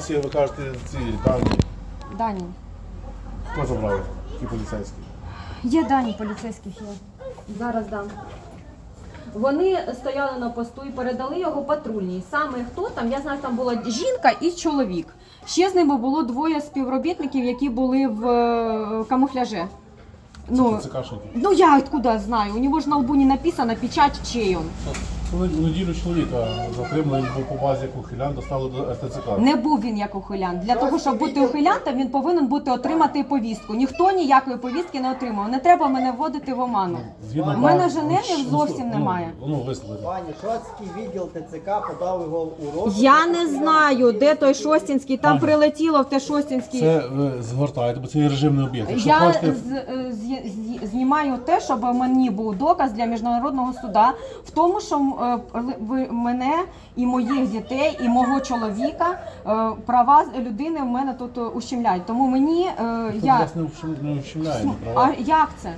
Всі, ви кажете, ці дані. Дані. Хто забрав? Ті поліцейські. Є дані поліцейських є. Зараз дам. Вони стояли на посту і передали його патрульній. Саме хто там, я знаю, там була жінка і чоловік. Ще з ними було двоє співробітників, які були в е, камуфляже. Ну, ТЦКшники. ну я откуда знаю? У нього ж на лбу не написано печать чей он. Неділю чоловіка затримали, він був по базі як ухилян, доставили до РТЦК. Не був він як ухилян. Для того, щоб бути ухилянтом, він повинен бути отримати повістку. Ніхто ніякої повістки не отримав. Не треба мене вводити в оману. Згідно У мене ну, зовсім ну, немає. Ну, вислухайте. Пані Шоцький відділ ТЦК подав його у розшук. Я не знаю, де той Шостінський. Там прилетіло в те Шостінський. Це ви згортаєте, бо це є режимний об'єкт. Якщо Я хочете, з- е, знімаю те, щоб мені був доказ для міжнародного суда в тому, що е, мене і моїх дітей, і мого чоловіка е, права людини в мене тут е, ущемляють. Тому мені е, я не вщем- не а як це?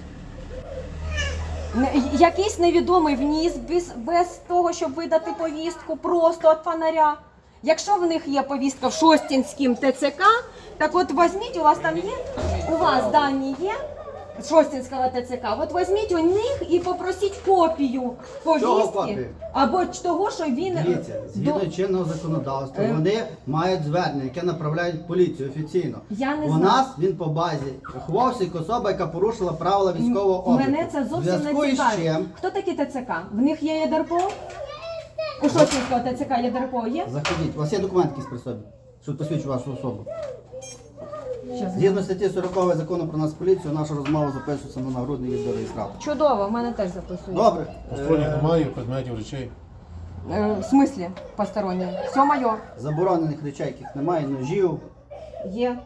Якийсь невідомий вніс без, без того, щоб видати повістку просто від фонаря. Якщо в них є повістка в Шостінським ТЦК, так от візьміть, у вас там є, у вас дані є Шостінського ТЦК, от візьміть у них і попросіть копію повістки копію? або того, що він Дивіться, згідно до- чинного законодавства, Е. вони мають звернення, яке направляють в поліцію офіційно. Я не У знаю. нас він по базі рахувався як особа, яка порушила правила військового обліку. Мене це В зовсім зв'язку не із цікавить. чим Хто такі ТЦК? В них є ЄДРПО? У Шостінського ТЦК ЄДРПО є? заходіть, у вас є документ якийсь при собі, що посвідчує вашу особу. Згідно статті 40 закону про нас поліцію, наша розмова записується на нагрудний відеореєстратор. Чудово, в мене теж записують. Добре. Посторонніх Е, немає, предметів, речей. Е, в смислі посторонні? Все моє. Заборонених речей, яких немає, ножів. Є.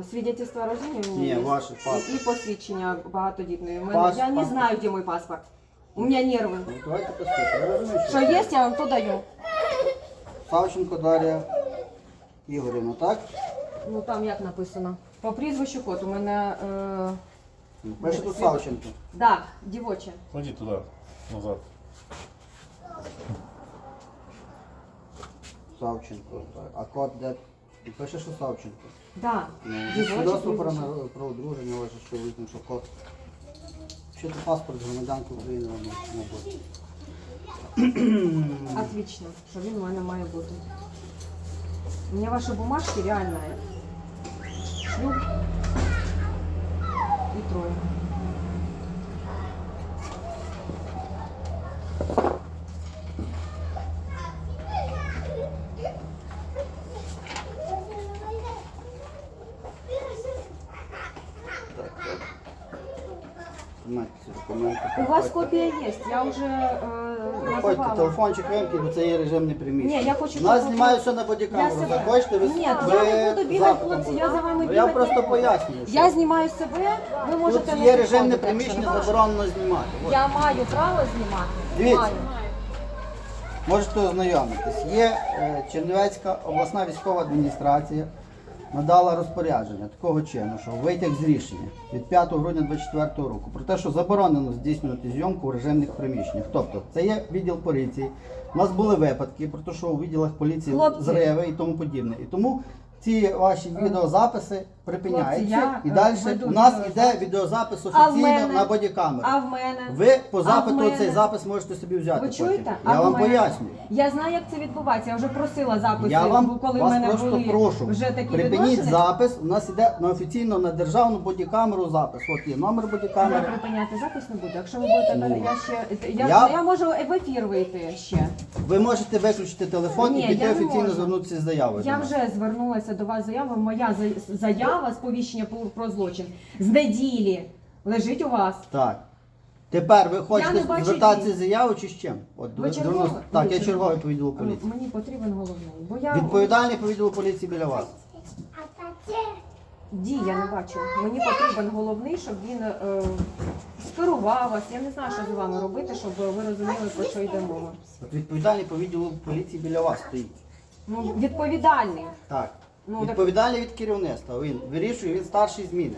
Е, Свидетельство о у Ні, есть. ваш И, паспорт. и посвідчення багатодітної. У мене- я не знаю, де мой паспорт. У меня нервы. Ну, Давайте послухаємо. Я розумію, Що є, я вам то даю. Савченко Дар'я Ігорівна, так? Ну там як написано. По прізвищу кот. У мене. Е... Пише тут Савченко. Да, дівоче. Ходіть туди, назад. Савченко. так. А код де? І Пише, що Савченко. Да, Ну, дівоче Свідоцтво про, прізвище. на- про одруження ваше, що визнав, що код. Що це паспорт громадянки України вам буде. Отлично, що він у мене має бути. У меня ваши бумажки реальные. Шлюп и трое. Тримайте ці документи. У вас копія є, я вже е, Ходьте, телефончик вимкніть, бо це є режимне приміщення. Ні, я хочу, У нас щоб- знімаю все на Я бодікамеру. себе. Захочете, ви Ні, я не буду бігати, запитом хлопці, я за вами Ну, Я бігати просто не буду. пояснюю. що Я знімаю себе, ви можете Тут не є режимне приміщення, не заборонено знімати. От. Я маю право знімати. Дивіться. Маю. Можете ознайомитись. Є е, Чернівецька обласна військова адміністрація надала розпорядження такого чину, що витяг з рішення від 5 грудня 2024 року про те, що заборонено здійснювати зйомку в режимних приміщеннях. Тобто це є відділ поліції. У нас були випадки про те, що у відділах поліції Хлопці. зриви і тому подібне. І тому ці ваші відеозаписи припиняються. Хлопці, я, і е, далі веду у нас відеозапис. іде відеозапис А в офіційно мене? на бодікамеру. А в мене? Ви по запиту мене? цей запис можете собі взяти. Ви потім. чуєте? Я А в вам мене? пояснюю. Я знаю, як це відбувається. Я вже просила записи, Я вам коли в вас мене просто були прошу. вже такі Припиніть відносини. запис. У нас іде на офіційно на державну бодікамеру запис. От є номер Я бодікамери. припиняти запис не буду. Якщо ви будете Ну, я ще я, я- я... можу в ефір вийти ще. Ви можете виключити телефон Ні, і піти я не офіційно можу. звернутися з заявою. Я нас. вже звернулася до вас з заявою. Моя заява сповіщення про, злочин з неділі лежить у вас. Так. Тепер ви не хочете бачу звертатися дій. з заявою чи з чим? От Ви черговий? Так, Ви я черговий черговий. по відділу поліції. Мені потрібен головний, бо я Відповідальний по відділу поліції біля вас. дій я не бачу. Мені потрібен головний, щоб він е, скерував вас. Я не знаю, що з вами робити, щоб ви розуміли, про що йде мова. От відповідальний по відділу поліції біля вас стоїть. Ну, відповідальний. Так. Ну, так- Відповідальний від керівництва. Він вирішує, він старший зміни.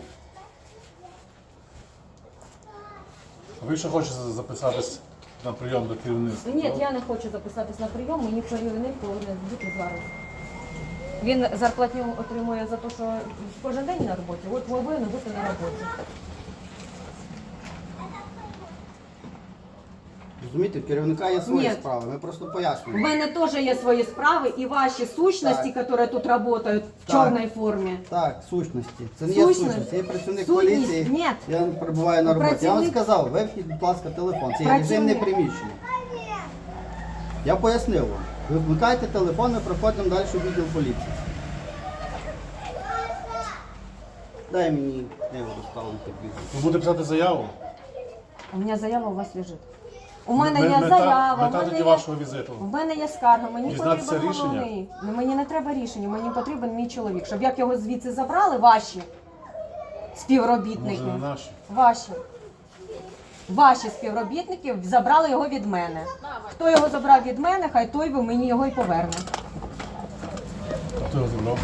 Ви ще хочете записатись на прийом до керівництва. Ні, я не хочу записатись на прийом, мені керівник повинен бути зараз. Він зарплатню отримує за те, що кожен день на роботі, от повинен бути на роботі. Розумієте, в керівника є свої Ні. справи, ми просто У пояснюємо. мене теж є свої справи і ваші сущності, які тут працюють в Так. чорній формі. Так, сущності. Це не є Сущність. сущність, я працівник Сутність. поліції. Ні. Я перебуваю на роботі. Я вам Працівник- сказав, вимкніть, будь ласка, телефон. Це є Працівник. режимне приміщення. Я пояснив вам. Ви вмикаєте телефон, ми проходимо далі в відділ поліції. Дай мені книгу доставити бізнес. Ви будете писати заяву? У мене заява у вас лежить. У мене Ме- є мета- заява, мета в мене тоді є, вашого візиту. в мене є скарга, мені Дізнатися потрібен рішення? головний. Ну, Мені не треба рішення, мені потрібен мій чоловік, щоб як його звідси забрали, ваші співробітники. Може, не наші? Ваші. Ваші співробітники забрали його від мене. Хто його забрав від мене, хай той ви мені його й поверне. А хто його забрав?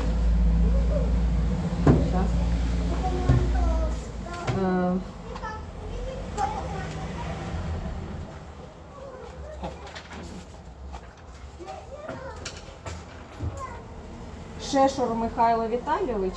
Шешур Михайло Віталійович.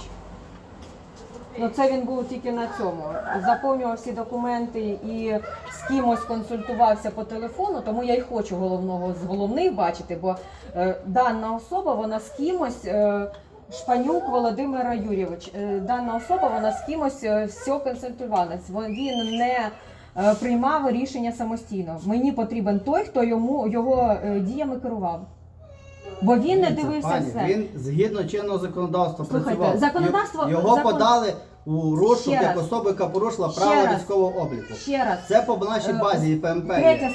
Ну, це він був тільки на цьому. Заповнював всі документи і з кимось консультувався по телефону, тому я й хочу головного з головних бачити, бо е, дана особа вона з кимось. Е, Шпанюк Володимир Юрійович. Е, Дана особа вона з кимось е, все консультувалась. Він не е, приймав рішення самостійно. Мені потрібен той, хто йому його діями керував. Бо він не дивився пані, все. Він згідно чинного законодавства Слухайте, працював. законодавство- Його закон- подали у розшук Ще як раз. особи, яка порушила Ще раз. військового обліку. Ще раз. Це по нашій Е, базі і ПМП. є. Третя